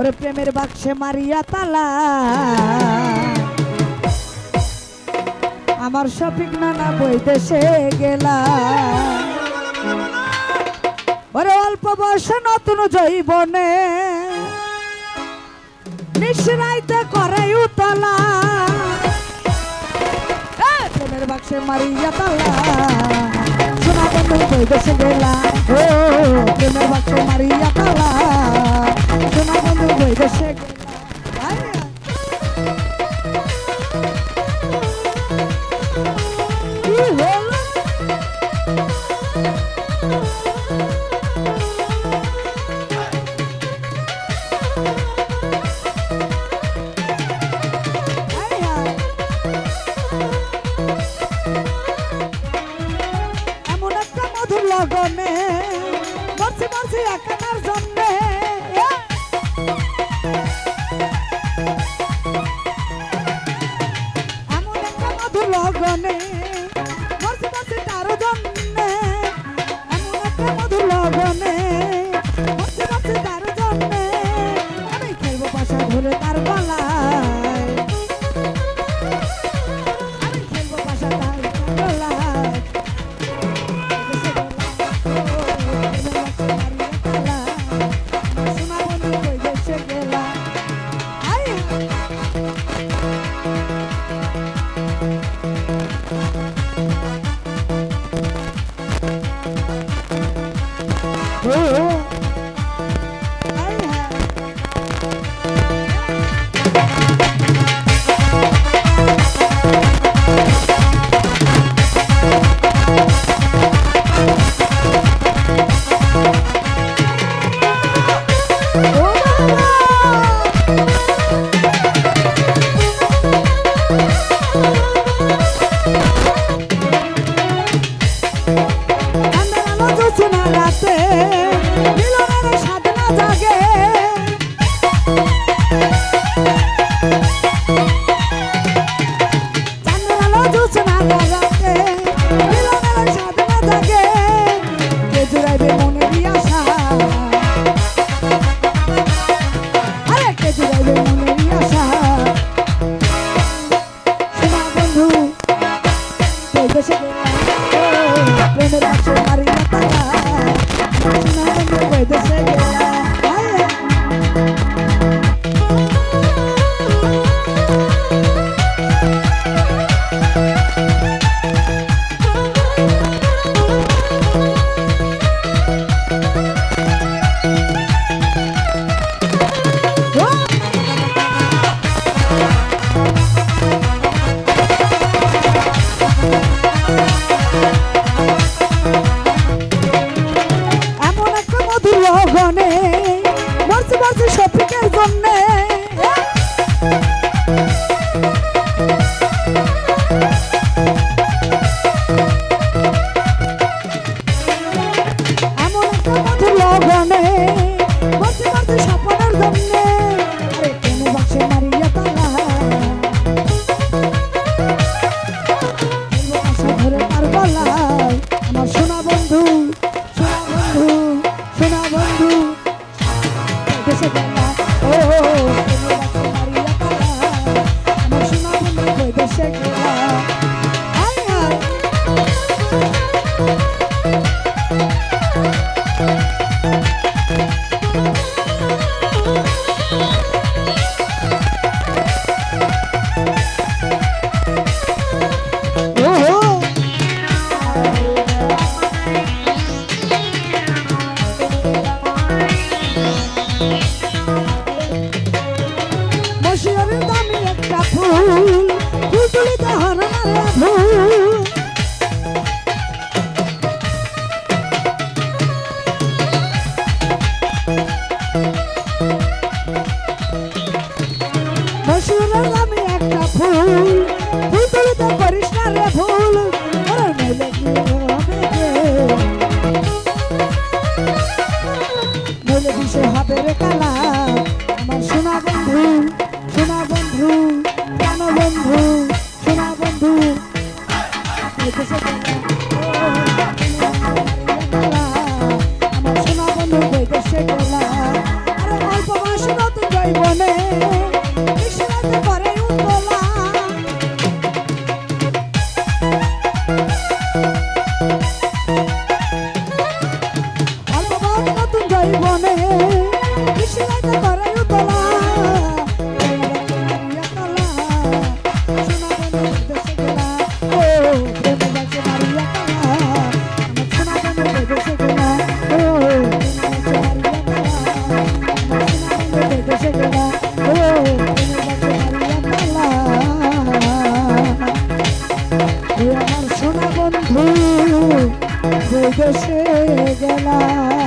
ওরে প্রেমের বাক্সে মারিয়া তালা। আমার শফিক নানা বই দেশে গেলা। ওরে অল্প বয়সে নতুন জৈবনে নিশরাইতে করে উতলা। প্রেমের বাক্সে মারিয়া তালা। সোনা বন্ধু বই দেশে গেলা। ও, প্রেমের বাক্সে মারিয়া তালা। হলো আয়, আয়। এমন একটা মধুর লগনে মরছি মরছি একানার জন্যে লগনে। মরছি মরছি তার জন্যে, এমন একটা মধুর লগনে। মরছি মরছি তার জন্যে, আমি খেলব পাশা ধরে তার গলায় রাতে। মিলনের সাধনা জাগে। সোনা বন্ধু কই জন্যে ও একটা ফুল ফুল তো করিস না রে ভুল? নইলে বিষে হবে রে কালা আমার সোনা বন্ধু সোনা বন্ধু, কেন বন্ধু সোনা বন্ধু মারিয়া কালা ও আমার সোনা বন্ধু দেশে গেলা